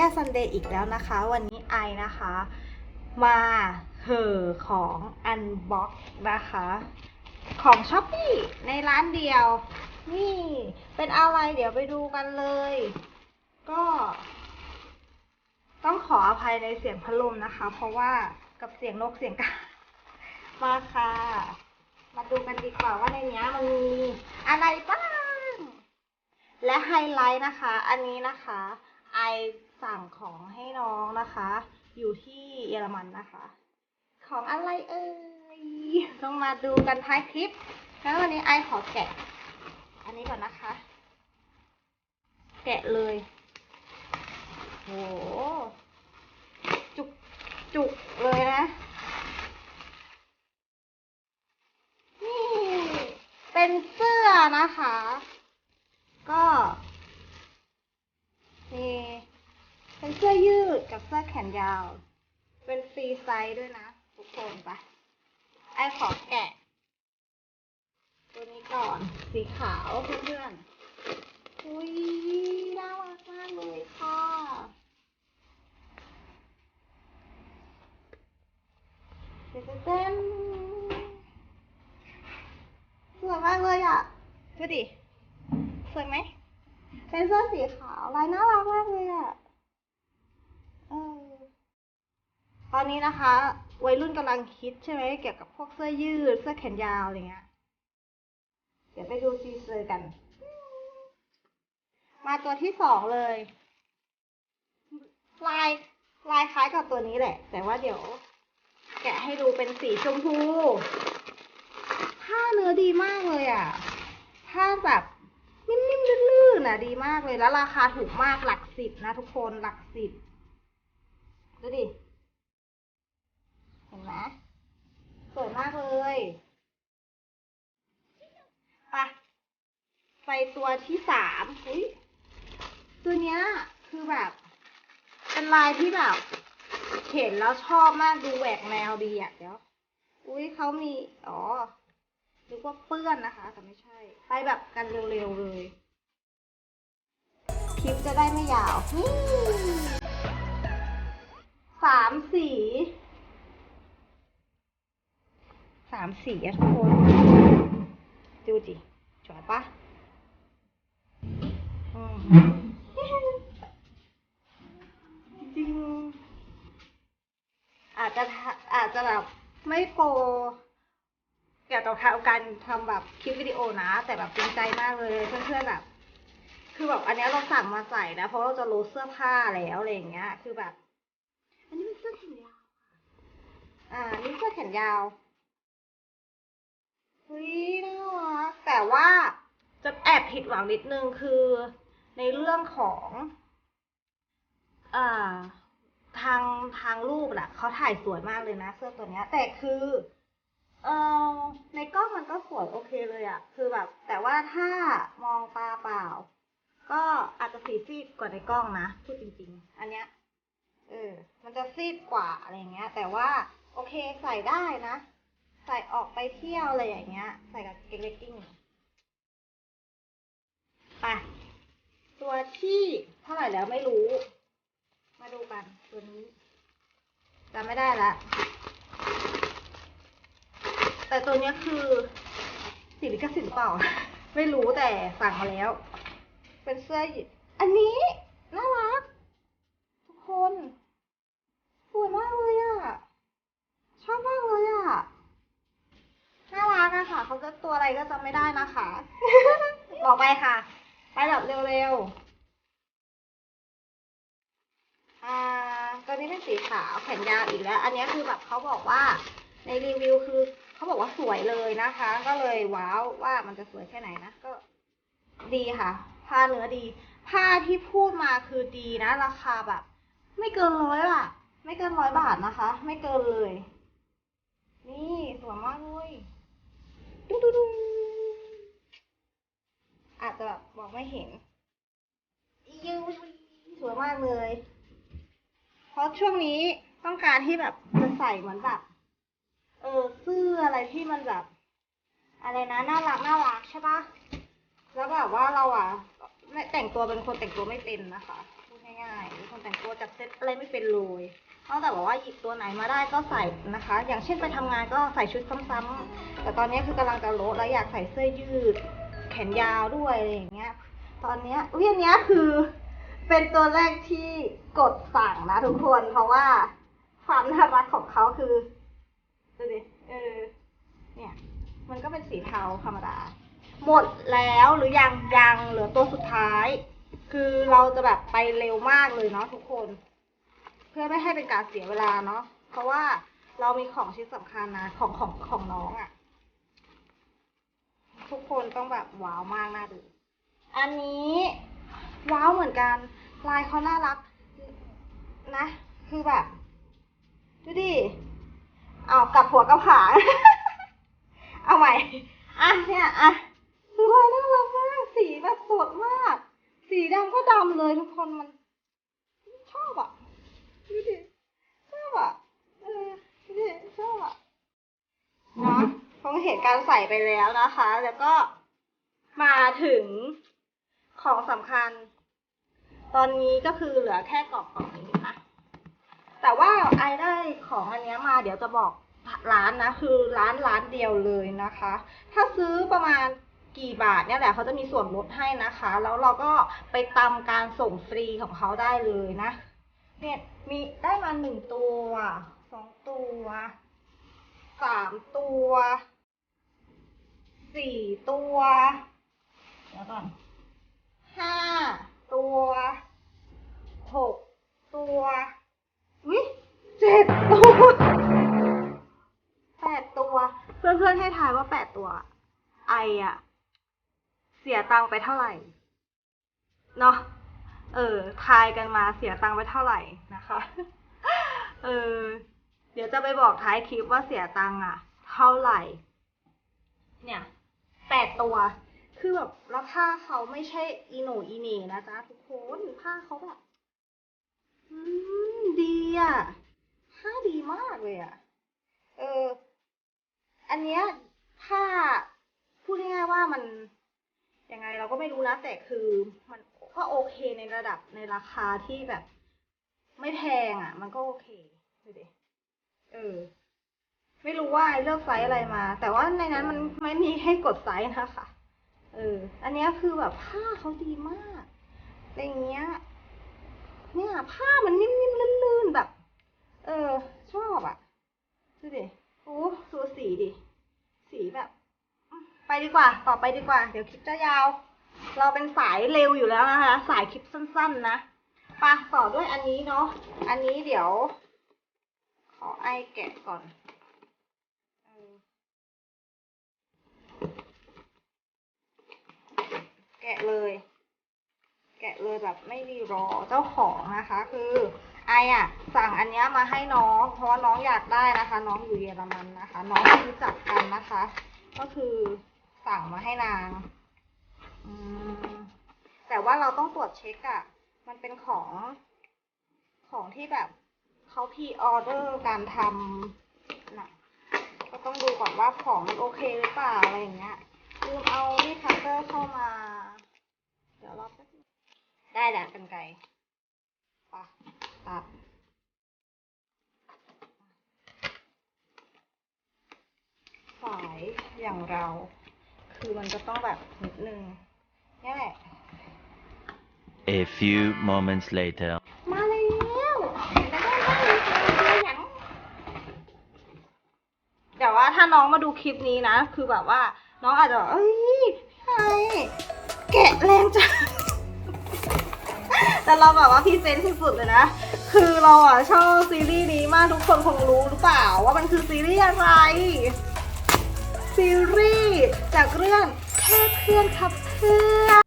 ย่าซันเดย์อีกแล้วนะคะ วันนี้ไอนะคะ มาเหอของอันบ็อกนะคะ ของช้อปปี้ในร้านเดียว นี่เป็นอะไรเดี๋ยวไปดูกันเลย ก็ ต้องขออภัยในเสียงพัดลมนะคะ เพราะว่ากับเสียงนกเสียงกามาค่ะ มาดูกันดีกว่าว่าในเนี้ยมันมีอะไรบ้าง และไฮไลท์นะคะ อันนี้นะคะ ไอ สั่งของให้น้องนะคะ อยู่ที่เยอรมันนะคะ ของอะไรเอ่ยต้องมาดูกันท้ายคลิปแล้ววันนี้ไอขอแกะ อันนี้ก่อนนะคะ แกะเลยโหจุกจุกเลยนะ นี่ เป็นเสื้อนะคะ ก็ นี่ เป็นเสื้อยืดกับเสื้อแขนยาว เป็นฟรีไซส์ด้วยนะ ทุกคนไปไอขอแกะ ตัวนี้ก่อนสีขาวเพื่อนๆอุ้ยน่ารักมากเลยค่ะเต้นเต้นสวยมากเลยอะดูดิสวยไหมเป็นเสื้อสีขาวลายน่ารักมากเลยอะ ตอนนี้นะคะ วัยรุ่นกำลังคิดใช่ไหมเกี่ยวกับพวกเสื้อยืด เสื้อแขนยาวอะไรเงี้ย เดี๋ยวไปดูซีเซอร์กัน มาตัวที่สองเลย ลายลายคล้ายกับตัวนี้แหละ แต่ว่าเดี๋ยว แกะให้ดูเป็นสีชมพู ผ้าเนื้อดีมากเลยอะ ผ้าแบบนิ่มๆลื่นๆน่ะดีมากเลยแล้วราคาถูกมากหลักสิบนะทุกคนหลักสิบ ดูดิ เห็นไหมสวยมากเลยไปไปตัวที่สามอุ้ยตัวเนี้ยคือแบบเป็นลายที่แบบเห็นแล้วชอบมากดูแหวกแนวดีอะเดี๋ยว อุ้ยเขามี อ๋อนึกว่าเปื้อนนะคะ แต่ไม่ใช่ ไปแบบกันเร็วๆเลย คลิปจะได้ไม่ยาวนี่ สามสีสามสีอะทุกคน ดูจิสวยปะอืมจริง อาจจะทะอาจจะแบบไม่โปรเกี่ยวกับการทำแบบคลิปวิดีโอนะ แต่แบบจริงใจมากเลยเพื่อนๆแบบ คือแบบอันเนี้ยเราสั่งมาใส่นะ เพราะเราจะรู้เสื้อผ้าแล้วอะไรอย่างเงี้ย คือแบบ อันนี้เป็นเสื้อแขนยาวค่ะอ่า นี่เสื้อแขนยาวเฮ้ยน่ารักแต่ว่าจะแอบผิดหวังนิดนึงคือในเรื่องของอ่าทางทางรูปน่ะเขาถ่ายสวยมากเลยนะเสื้อตัวเนี้ย แต่คือเออในกล้องมันก็สวยโอเคเลยอะคือแบบ แต่ว่าถ้ามองตาเปล่า ก็อาจจะสีซีดกว่าในกล้องนะพูดจริง ๆ อันเนี้ย เออ มันจะซีดกว่าอะไรเงี้ย แต่ว่าโอเคใส่ได้นะ ใส่ออกไปเที่ยวอะไรอย่างเงี้ย ใส่กับเกงเลกกิ้งไปตัวที่เท่าไหร่แล้วไม่รู้ มาดูกันตัวนี้จำไม่ได้ละ แต่ตัวนี้คือสิลิขสิทธิ์หรือเปล่า ไม่รู้แต่สั่งมาแล้ว เป็นเสื้ออันนี้น่ารัก ทุกคน สวยมากเลยอะชอบมากเลยอะน่ารักอะค่ะเขาจะตัวอะไร ก็จำไม่ได้นะคะ บอกไปค่ะ ไปแบบเร็วๆ อ่า ตัวนี้เป็นสีขาวแขนยาวอีกแล้ว อันนี้คือแบบเขาบอกว่าในรีวิวคือเขาบอกว่าสวยเลยนะคะ ก็เลยว้าวว่ามันจะสวยแค่ไหนนะ ก็ดีค่ะ ผ้าเนื้อดี ผ้าที่พูดมาคือดีนะ ราคาแบบ ไม่เกินร้อยอะไม่เกินร้อยบาทนะคะ ไม่เกินเลย นี่สวยมากเลยดุ๊ดดุ๊ดดุ๊ดอา องไม่เห็นยูสวยมากเลย เพราะช่วงนี้ต้องการที่แบบจะใส่เหมือนแบบ เออเสื้ออะไรที่มันแบบ อะไรนะน่ารักน่ารักใช่ปะแล้วแบบว่าเราอะไม่แต่งตัวเป็นคนแต่งตัวไม่เป็นนะคะพูดง่ายๆคนแต่งตัวจัดเซ็ตอะไรไม่เป็นเลยนอกจากบอกว่าหยิบตัวไหนมาได้ก็ใส่นะคะ อย่างเช่นไปทำงานก็ใส่ชุดซ้ำๆแต่ตอนนี้คือกำลังจะโลดแล้วอยากใส่เสื้อยืด แขนยาวด้วยอะไรอย่างเงี้ย ตอนเนี้ยอุ้ยอันเนี้ยคือ เป็นตัวแรกที่กดสั่งนะทุกคนเพราะว่าความน่ารักของเขาคือดูดิเออ เนี่ย มันก็เป็นสีเทาธรรมดา หมดแล้วหรือยังยังเหลือตัวสุดท้าย คือเราจะแบบไปเร็วมากเลยเนาะทุกคน เพื่อไม่ให้เป็นการเสียเวลาเนาะเพราะว่าเรามีของชิ้นสำคัญนะของของของน้องอะ่ะ ทุกคนต้องแบบว้าวมากน่าดู อันนี้ว้าวเหมือนกัน ลายเขาน่ารักนะ คือแบบ ดูดิเอากลับหัวกับหางเอาใหม่ อะเนี่ยอะคือลายน่ารักมาก สีแบบสดมาก สีดำก็ดำเลยทุกคนมัน ชอบอะ ดูดิ ชอบอะ เออ ดูดิ ชอบอะ เนาะ คงเห็นการใส่ไปแล้วนะคะ แล้วก็มาถึงของสำคัญ ตอนนี้ก็คือเหลือแค่กรอบกล่องนี้นะแต่ว่าไอได้ของอันนี้มาเดี๋ยวจะบอกร้านนะคือร้านร้านเดียวเลยนะคะ ถ้าซื้อประมาณกี่บาทเนี่ยแหละเขาจะมีส่วนลดให้นะคะ แล้วเราก็ไปตามการส่งฟรีของเขาได้เลยนะ เนี่ยมีได้มาหนึ่งตัวสองตัว สามตัว สี่ตัวเดี๋ยวก่อนห้าตัวหกตัววิเจ็ดตัวแปดตัว เพื่อนๆให้ทายว่าแปดตัว ไออะเสียตังค์ไปเท่าไหร่ เนาะเออ ทายกันมาเสียตังค์ไปเท่าไหร่นะคะ เออ เดี๋ยวจะไปบอกท้ายคลิปว่าเสียตังค์อะ เท่าไหร่ เนี่ยแปดตัว คือแบบแล้วผ้าเขาไม่ใช่อีโหนอีเหน่นะจ๊ะทุกคนผ้าเขาแบบอืมดีอะผ้าดีมากเลยอะ เออ อันเนี้ยผ้าพูดง่ายๆว่ามันยังไงเราก็ไม่รู้นะแต่คือมันก็โอเคในระดับในราคาที่แบบ ไม่แพงอะ มันก็โอเคดูดิ เออ ไม่รู้ว่าเลือกไซส์อะไรมา แต่ว่าในนั้นมันไม่มีให้กดไซส์นะคะ เออ อันนี้คือแบบผ้าเขาดีมากอะไรอย่างเงี้ย เนี่ยผ้ามันนิ่มๆลื่นๆแบบ เออ ชอบอะดูดิโอ้ดูสีดิ สีแบบ ไปดีกว่า ต่อไปดีกว่า เดี๋ยวคลิปจะยาว เราเป็นสายเร็วอยู่แล้วนะคะ สายคลิปสั้น ๆ นะไปะต่อด้วยอันนี้เนาะ อันนี้เดี๋ยว อไอแกะก่อนแกะเลย แกะเลยแบบไม่รีรอเจ้าของนะคะ คือไออะ สั่งอันนี้มาให้น้อง เพราะว่าน้องอยากได้นะคะ น้องอยู่เยอรมันนะคะ น้องที่รู้จักกันนะคะ ก็คือสั่งมาให้นางแต่ว่าเราต้องตรวจเช็คอะมันเป็นของของที่แบบ เขาพีออเดอร์การทำนะก็ต้องดูก่อนว่าของมันโอเคหรือเปล่าอะไรอย่างเงี้ยลืมเอาที่คัตเตอร์เข้ามา เดี๋ยวรอแป๊บได้แหละกันไกลปะตัดสายอย่างเรา คือมันจะต้องแบบนิดนึงนี่แหละ A few moments later. มาแล้วแล้วก็ได้เลยค่ะอย่างแต่ว่าถ้า น้องมาดูคลิปนี้นะ คือแบบว่าน้องอาจจะเอ้ยพี่ไอแกะแรงจังแต่เราแบบว่าพรีเซนต์สุดๆเลยนะ คือเราอะชอบซีรีส์นี้มากทุกคนคงรู้หรือเปล่า ว่ามันคือซีรีส์อะไร ซีรีส์จากเรื่องแค่เพื่อนครับเพื่อน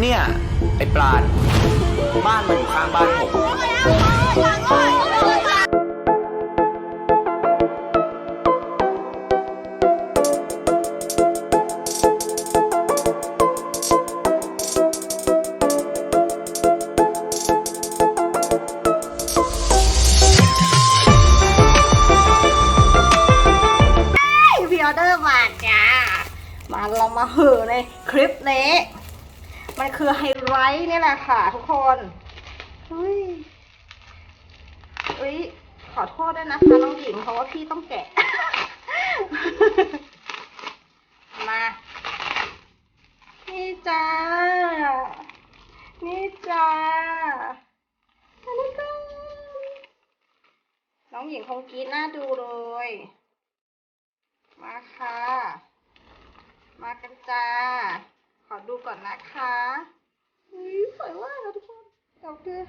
เนี่ย ไอ้ปราณบ้านมันอยู่ข้างบ้านผม นี่แหละค่ะทุกคนอุ้ยอุ้ยขอโทษด้วยนะคะน้องหญิงเพราะว่าพี่ต้องแกะ มา นี่จ้า นี่จ้ามาแล้วจ้าน้องหญิงคงกรีดหน้าดูเลย มาค่ะ มากันจ้า ขอดูก่อนนะคะอุ้ย สวยมากนะทุกคนดอกเดือ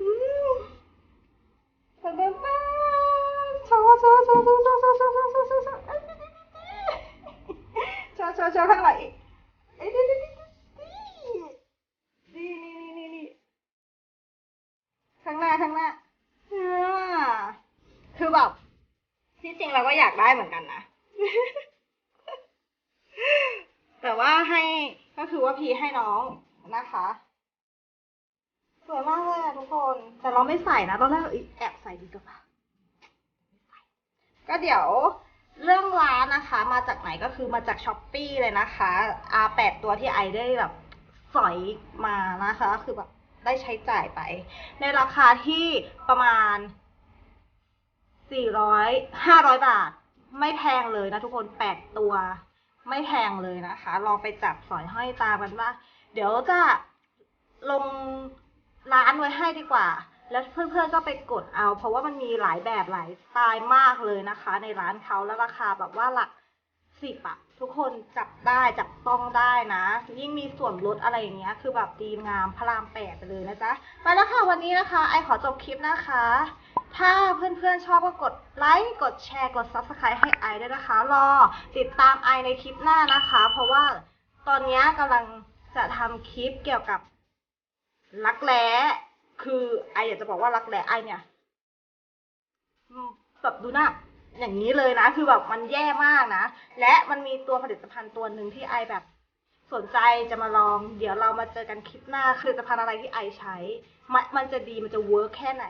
อืมเปิดเปิดเปิดโชว์โชว์โชว์โชว์โชว์โชว์โชว์โชว์โชว์โชว์โชว์เอ้ยโชว์โชว์โชว์ข้างหลังอีกเอ้ยนี่นี่นี่นี่นี่ข้างหน้าข้างหน้าคือแบบที่จริงเราก็อยากได้เหมือนกันนะ แต่ว่าให้ก็คือว่าพีให้น้อง นะคะ สวยมากเลยทุกคน แต่เราไม่ใส่นะตอนแรกแอบใส่ดีกว่าก็เดี๋ยวเรื่องร้านนะคะมาจากไหนก็คือมาจากช้อปปีเลยนะคะอาแปดตัวที่ไอได้แบบสอยมานะคะ คือแบบได้ใช้จ่ายไป ในราคาที่ประมาณสี่ร้อยห้าร้อยบาท ไม่แพงเลยนะทุกคนแปดตัว ไม่แพงเลยนะคะ ลองไปจับสอยห้อยตามกันว่า เดี๋ยวจะลงร้านไว้ให้ดีกว่า แล้วเพื่อนๆก็ไปกดเอา เพราะว่ามันมีหลายแบบหลายสไตล์มากเลยนะคะ ในร้านเขาแล้วราคาแบบว่าหลักสิบอะทุกคนจับได้จับต้องได้นะ ยิ่งมีส่วนลดอะไรอย่างเงี้ย คือแบบดีงามพระรามแปดไปเลยนะจ๊ะไปแล้วค่ะวันนี้นะคะ ไอขอจบคลิปนะคะ ถ้าเพื่อนๆชอบก็กดไลค์กดแชร์กด Subscribe ให้ไอด้วยนะคะ รอติดตามไอในคลิปหน้านะคะ เพราะว่าตอนนี้กำลัง จะทำคลิปเกี่ยวกับรักแร้คือไออยากจะบอกว่ารักแร้ไอเนี่ยแบบดูหน้าอย่างนี้เลยนะ คือแบบมันแย่มากนะ และมันมีตัวผลิตภัณฑ์ตัวหนึ่งที่ไอแบบสนใจจะมาลอง เดี๋ยวเรามาเจอกันคลิปหน้าผลิตภัณฑ์อะไรที่ไอใช้ มันมันจะดีมันจะเวิร์กแค่ไหน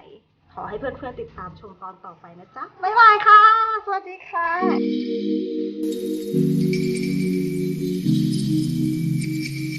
ขอให้เพื่อนๆติดตามชมตอนต่อไปนะจ๊ะ บ๊ายบายค่ะ สวัสดีค่ะ